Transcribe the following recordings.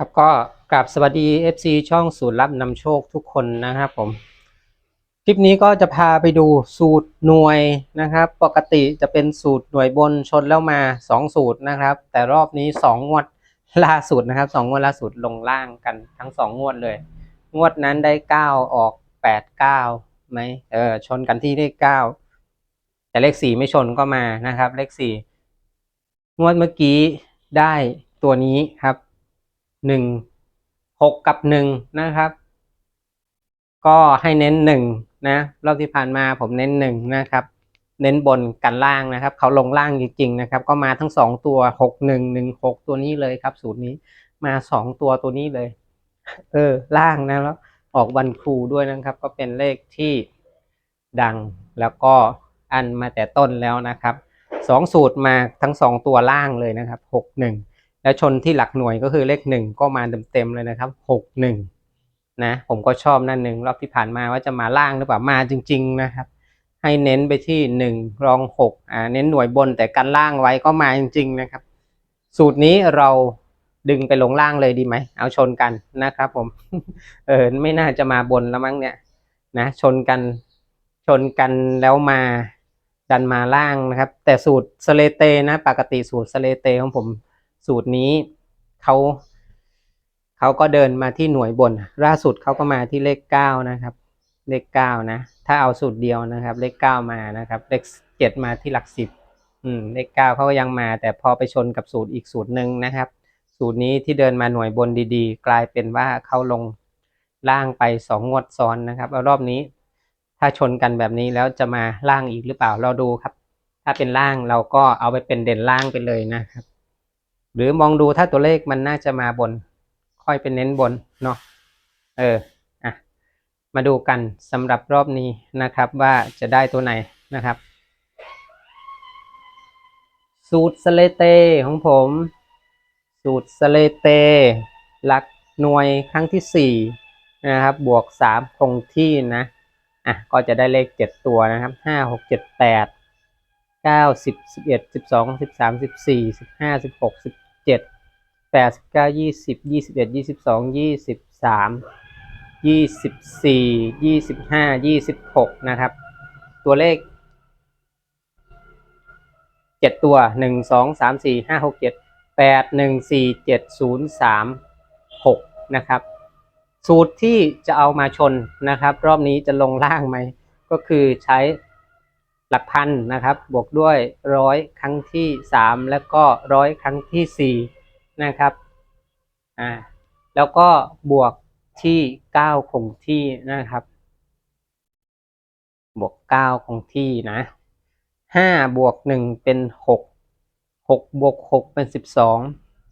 ครับก็กราบสวัสดี FC ช่องสูตรลับนำโชคทุกคนนะครับผม คลิปนี้ก็จะพาไปดูสูตรหน่วยนะครับ ปกติจะเป็นสูตรหน่วยบนชนแล้วมา 2 สูตรนะครับ แต่รอบนี้2งวดล่าสุดนะครับ2งวดล่าสุดลงล่างกันทั้ง 2 งวดเลย งวดนั้นได้ 9 ออก 8 9ไหมเออชนกันที่เลข9แต่เลข 4 ไม่ชนก็มานะครับ เลข 4 งวดเมื่อกี้ได้ตัวนี้ครับ หนึ่งหกกับหนึ่งนะครับ ก็ให้เน้นหนึ่งนะรอบที่ผ่านมาผมเน้นหนึ่งนะครับ เน้นบนกันล่างนะครับ เขาลงล่างจริงๆนะครับ ก็มาทั้งสองตัวหกหนึ่งหนึ่งหกตัวนี้เลยครับ สูตรนี้มาสองตัวตัวนี้เลย เออ ล่างนะแล้วออกวันครูด้วยนะครับ ก็เป็นเลขที่ดังแล้วก็อันมาแต่ต้นแล้วนะครับสองสูตรมาทั้งสองตัวล่างเลยนะครับหกหนึ่ง แล้วชนที่หลักหน่วยก็คือเลขหนึ่งก็มาเต็มๆเลยนะครับหกหนึ่งนะผมก็ชอบนั่นหนึ่งรอบที่ผ่านมาว่าจะมาล่างหรือเปล่ามาจริง ๆ นะครับ ให้เน้นไปที่หนึ่งรองหกอ่าเน้นหน่วยบนแต่กันล่างไว้ก็มาจริง ๆ นะครับ สูตรนี้เราดึงไปลงล่างเลยดีไหม เอาชนกันนะครับผม เออไม่น่าจะมาบนแล้วมั้งเนี่ยนะชนกันชนกันแล้วมาดันมาล่างนะครับ แต่สูตรสเลเตนะ ปกติสูตรสเลเตของผม สูตรนี้เขาเขาก็เดินมาที่หน่วยบนล่าสุดเขาก็มาที่เลขเก้านะครับ เลขเก้านะ ถ้าเอาสูตรเดียวนะครับ เลขเก้ามานะครับ เลขเจ็ดมาที่หลักสิบอืมเลขเก้าเขาก็ยังมา แต่พอไปชนกับสูตรอีกสูตรหนึ่งนะครับ สูตรนี้ที่เดินมาหน่วยบนดีๆ กลายเป็นว่าเขาลงล่างไปสองงวดซ้อนนะครับแล้วรอบนี้ ถ้าชนกันแบบนี้แล้วจะมาล่างอีกหรือเปล่าเราดูครับ ถ้าเป็นล่างเราก็เอาไปเป็นเด่นล่างไปเลยนะครับ หรือมองดูถ้าตัวเลขมันน่าจะมาบน ค่อยเป็นเน้นบนเนาะเอออะมาดูกันสำหรับรอบนี้นะครับว่าจะได้ตัวไหนนะครับ สูตรสเลเตของผม สูตรสเลเต หลักหน่วยครั้งที่สี่นะครับ บวกสามคงที่นะอะก็จะได้เลขเจ็ดตัวนะครับห้าหกเจ็ดแปดเก้าสิบสิบ เจ็ดแปดสิบเก้ายี่สิบยี่สิบเอ็ดยี่สิบสองยี่สิบสามยี่สิบสี่ยี่สิบห้ายี่สิบหกนะครับ ตัวเลขเจ็ดตัวหนึ่งสองสามสี่ห้าหกเจ็ดแปดหนึ่งสี่เจ็ดศูนย์สามหกนะครับ สูตรที่จะเอามาชนนะครับ รอบนี้จะลงล่างไหม ก็คือใช้ หลักพันนะครับ บวกด้วยร้อยครั้งที่สามแล้วก็ร้อยครั้งที่สี่นะครับอ่าแล้วก็บวกที่เก้าคงที่นะครับ บวกเก้าคงที่นะห้าบวกหนึ่งเป็นหกหกบวกหกเป็นสิบสอง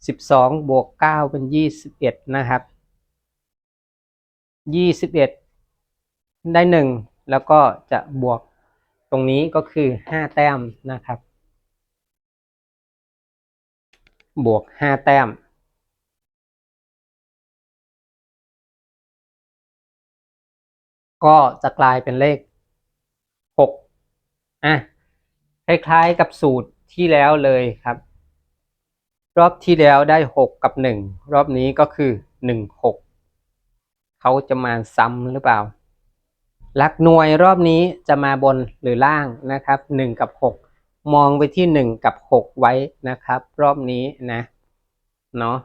สิบสองบวกเก้าเป็นยี่สิบเอ็ดนะครับยี่สิบเอ็ดได้หนึ่งแล้วก็จะบวก รงนี้ก็คือห้าแต้มนะครับ บวกห้าแต้ม ก็จะกลายเป็นเลขหกอะคล้ายๆกับสูตรที่แล้วเลยครับ รอบที่แล้วได้หกกับหนึ่งรอบนี้ก็คือหนึ่งหกเขาจะมาซ้ำหรือเปล่า หลักหน่วยรอบนี้จะมาบนหรือล่างนะครับหนึ่งกับหกมองไปที่หนึ่งกับหกไว้นะครับ รอบนี้นะเนาะ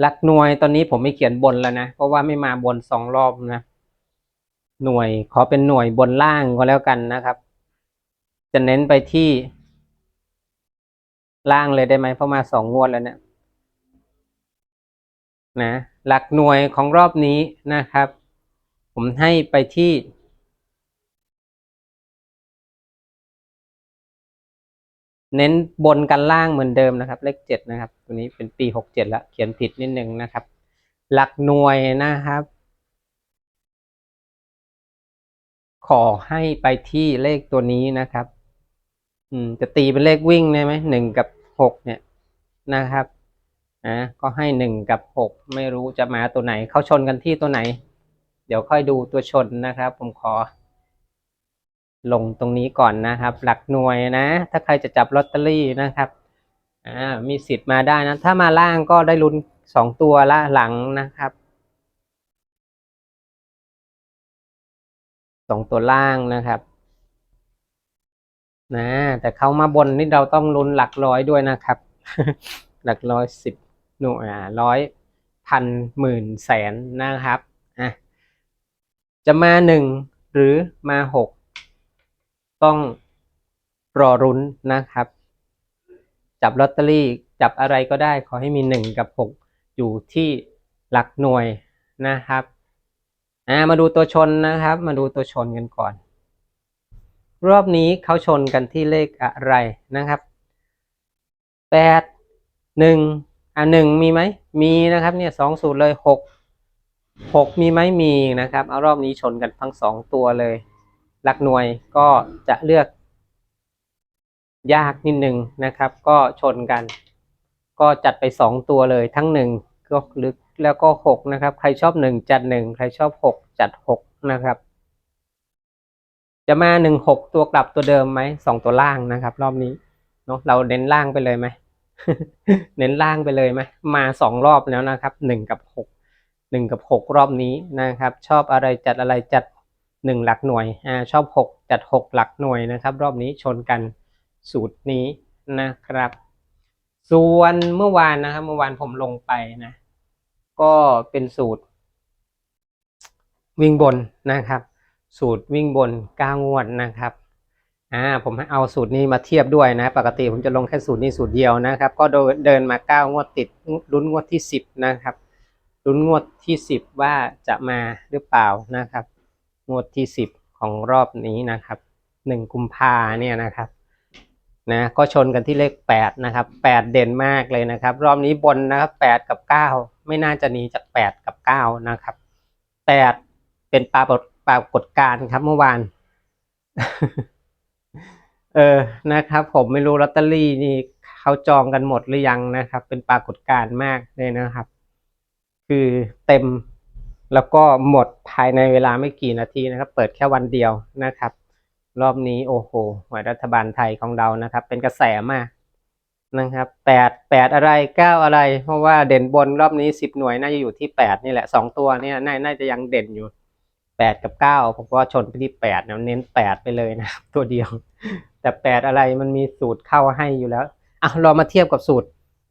หลักหน่วยตอนนี้ผมไม่เขียนบนแล้วนะ เพราะว่าไม่มาบนสองรอบนะ หน่วยขอเป็นหน่วยบนล่างก็แล้วกันนะครับ จะเน้นไปที่ ล่างเลยได้ไหมเพราะมาสองงวดแล้วเนี่ยนะหลักหน่วยของรอบนี้นะครับ ผมให้ไปที่ เน้นบนกันล่างเหมือนเดิมนะครับ เลขเจ็ดนะครับ ตัวนี้เป็นปีหกเจ็ดแล้วเขียนผิดนิดนึงนะครับ หลักหน่วยนะครับ ขอให้ไปที่เลขตัวนี้นะครับ อืม จะตีเป็นเลขวิ่งได้ไหมหนึ่งกับหกเนี่ยนะครับอ่าก็ให้หนึ่งกับหกไม่รู้จะมาตัวไหน เข้าชนกันที่ตัวไหน เดี๋ยวค่อยดูตัวชนนะครับ ผมขอ ลงตรงนี้ก่อนนะครับ หลักหน่วยนะ ถ้าใครจะจับลอตเตอรี่นะครับอ่ามีสิทธิ์มาได้นะ ถ้ามาล่างก็ได้ลุ้นสองตัวละหลังนะครับสองตัวล่างนะครับนะแต่เขามาบนนี่เราต้องลุ้นหลักร้อยด้วยนะครับ หลักร้อยสิบหน่วยอ่าร้อยพันหมื่นแสนนะครับอะจะมาหนึ่งหรือมาหก ต้องรอรุ้นนะครับ จับลอตเตอรี่จับอะไรก็ได้ขอให้มีหนึ่งกับหกอยู่ที่หลักหน่วยนะครับอ่ามาดูตัวชนนะครับ มาดูตัวชนกันก่อน รอบนี้เขาชนกันที่เลขอะไรนะครับแปดหนึ่งอ่าหนึ่งมีไหมมีนะครับเนี่ยสองสูตรเลยหกหกมีไหมมีนะครับ เอารอบนี้ชนกันทั้งสองตัวเลย หลักหน่วยก็จะเลือก ยากนิดนึงนะครับ ก็ชนกัน ก็จัดไปสองตัวเลยทั้งหนึ่งก็ลึกแล้วก็หกนะครับ ใครชอบหนึ่งจัดหนึ่งใครชอบหกจัดหกนะครับ จะมาหนึ่งหกตัวกลับตัวเดิมไหมสองตัวล่างนะครับ รอบนี้เนาะเราเน้นล่างไปเลยไหมเน้นล่างไปเลยไหมมาสองรอบแล้วนะครับหนึ่งกับหกหนึ่งกับหกรอบนี้นะครับ ชอบอะไรจัดอะไรจัด หนึ่งหลักหน่วยอ่าชอบหกจัดหกหลักหน่วยนะครับ รอบนี้ชนกันสูตรนี้นะครับ ส่วนเมื่อวานนะครับเมื่อวานผมลงไปนะ ก็เป็นสูตร วิ่งบนนะครับ สูตรวิ่งบนก้างวดนะครับอ่าผมเอาสูตรนี้มาเทียบด้วยนะ ปกติผมจะลงแค่สูตรนี้สูตรเดียวนะครับ ก็เดินมาเก้างวดติดลุ้นงวดที่สิบนะครับลุ้นงวดที่สิบว่าจะมาหรือเปล่านะครับ งวดที่สิบของรอบนี้นะครับหนึ่งกุมภาเนี่ยนะครับนะก็ชนกันที่เลขแปดนะครับแปดเด่นมากเลยนะครับ รอบนี้บนนะครับแปดกับเก้าไม่น่าจะหนีจากแปดกับเก้านะครับแปดเป็นปรากฏปรากฏการณ์ครับเมื่อวาน เออนะครับ ผมไม่รู้ลอตเตอรี่นี่เขาจองกันหมดหรือยังนะครับ เป็นปรากฏการณ์มากเลยนะครับ คือเต็ม แล้วก็หมดภายในเวลาไม่กี่นาทีนะครับ เปิดแค่วันเดียวนะครับ รอบนี้โอ้โหหวยรัฐบาลไทยของเรานะครับ เป็นกระแสมากนะครับแปดแปดอะไรเก้าอะไร เพราะว่าเด่นบนรอบนี้สิบหน่วยน่าจะอยู่ที่แปดนี่แหละสองตัวเนี่ยน่าน่าจะยังเด่นอยู่แปดกับเก้าผมว่าชนไปที่แปดเน้นแปดไปเลยนะครับตัวเดียว แต่แปดอะไรมันมีสูตรเข้าให้อยู่แล้วอะเรามาเทียบกับสูตร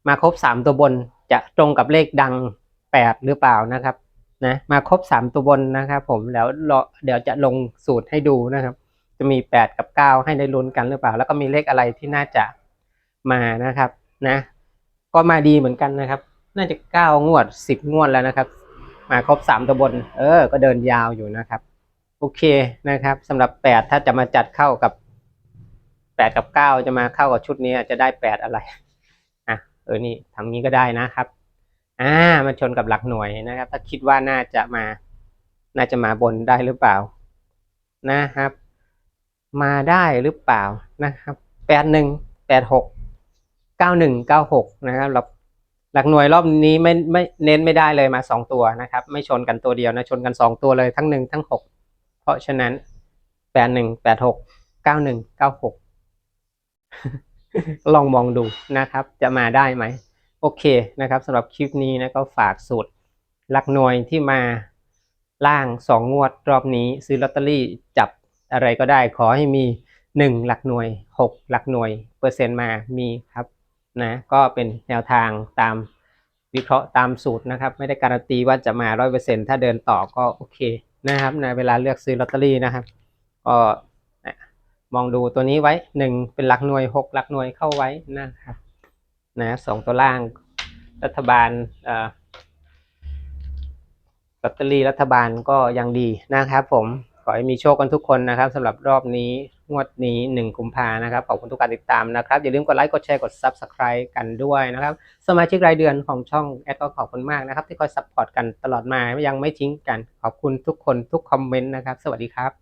มาครบสามตัวบนจะตรงกับเลขดังแปดหรือเปล่านะครับ นะมาครบสามตัวบนนะครับผมแล้วเดี๋ยวจะลงสูตรให้ดูนะครับ จะมีแปดกับเก้าให้ได้ลุ้นกันหรือเปล่า แล้วก็มีเลขอะไรที่น่าจะมานะครับนะก็มาดีเหมือนกันนะครับ น่าจะเก้างวดสิบงวดแล้วนะครับ มาครบสามตัวบน เออ ก็เดินยาวอยู่นะครับ โอเคนะครับสำหรับแปดถ้าจะมาจัดเข้ากับแปดกับเก้าจะมาเข้ากับชุดนี้จะได้แปดอะไรอะเออนี่ทำนี้ก็ได้นะครับ อ่า มันชนกับหลักหน่วยนะครับ ถ้าคิดว่าน่าจะมา น่าจะมาบนได้หรือเปล่า นะครับ มาได้หรือเปล่านะครับแปดหนึ่งแปดหกเก้าหนึ่งเก้าหกนะครับหลักหลักหน่วยรอบนี้ไม่ไม่เน้นไม่ได้เลยมาสองตัวนะครับ ไม่ชนกันตัวเดียวนะชนกันสองตัวเลยทั้งหนึ่งทั้งหกเพราะฉะนั้นแปดหนึ่งแปดหกเก้าหนึ่งเก้าหกลองมองดูนะครับ จะมาได้ไหม โอเคนะครับสำหรับคลิปนี้นะก็ฝากสูตรหลักหน่วยที่มาล่างสองงวดรอบนี้ ซื้อลอตเตอรี่จับอะไรก็ได้ ขอให้มีหนึ่งหลักหน่วยหกหลักหน่วย เปอร์เซ็นต์มามีครับนะก็เป็นแนวทางตามวิเคราะห์ตามสูตรนะครับ ไม่ได้การันตีว่าจะมาร้อยเปอร์เซ็นถ้าเดินต่อก็โอเคนะครับในเวลาเลือกซื้อลอตเตอรี่นะครับก็มองดูตัวนี้ไว้หนึ่งเป็นหลักหน่วยหกหลักหน่วยเข้าไว้นะครับ นะสองตัวล่างรัฐบาลลอตเตอรี่รัฐบาลก็ยังดีนะครับผม ขอให้มีโชคกันทุกคนนะครับสำหรับรอบนี้งวดนี้หนึ่งกุมภานะครับ ขอบคุณทุกการติดตามนะครับ อย่าลืมกดไลค์กดแชร์กด Subscribe กันด้วยนะครับ สมาชิกรายเดือนของช่องแอดก็ขอบคุณมากนะครับ ที่คอยซัพพอร์ตกันตลอดมายังไม่ทิ้งกัน ขอบคุณทุกคนทุกคอมเมนต์นะครับ สวัสดีครับ